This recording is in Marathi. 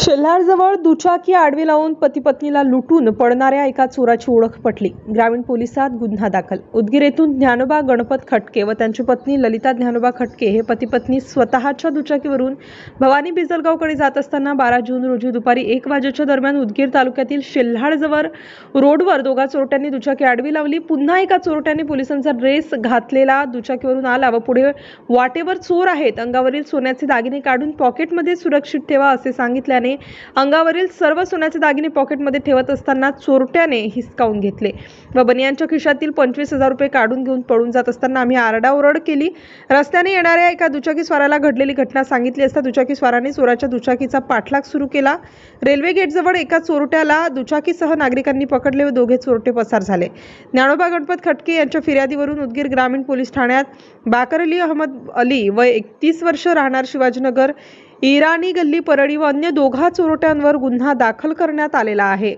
शेल्हारजवळ दुचाकी आडवी लावून पती पत्नीला लुटून पडणाऱ्या एका चोराची ओळख पटली. ग्रामीण पोलिसात गुन्हा दाखल. उदगीर येथून ज्ञानोबा गणपत खटके व त्यांची पत्नी ललिता ज्ञानोबा खटके हे पती पत्नी स्वतःच्या दुचाकीवरून भवानी बिजलगावकडे जात असताना बारा जून रोजी दुपारी एक वाजेच्या दरम्यान उदगीर तालुक्यातील शेल्हाडजवळ रोडवर दोघा चोरट्यांनी दुचाकी आडवी लावली. पुन्हा एका चोरट्याने पोलिसांचा ड्रेस घातलेला. दुचाकीवरून आला व पुढे वाटेवर चोर आहेत. अंगावरील सोन्याचे दागिने काढून पॉकेटमध्ये सुरक्षित ठेवा असे सांगितल्याने अंगावरील सर्व सोन्याचे दागिने पॉकेटमध्ये ठेवत असताना चोरट्याने हिसकावून घेतले. व बनियांच्या खिशातील पंचवीस हजार रुपये काढून घेऊन पळून जात असताना आम्ही आरडाओरड केली. रस्त्याने येणाऱ्या एका दुचाकी स्वाराला घडलेली घटना सांगितली असता दुचाकी स्वाराने चोराच्या दुचाकीचा पाठलाग सुरू केला. रेल्वे गेटजवळ एका चोरट्याला दुचाकीसह नागरिकांनी पकडले व दोघे चोरटे पसार झाले. ज्ञानोबा गणपत खटके यांच्या फिर्यादीवरून उदगीर ग्रामीण पोलीस ठाण्यात बाकर अली अहमद अली व एकतीस वर्ष राहणार शिवाजीनगर इराणी गल्ली परळी व अन्य दोघा चोरट्यांवर गुन्हा दाखल करण्यात आलेला आहे.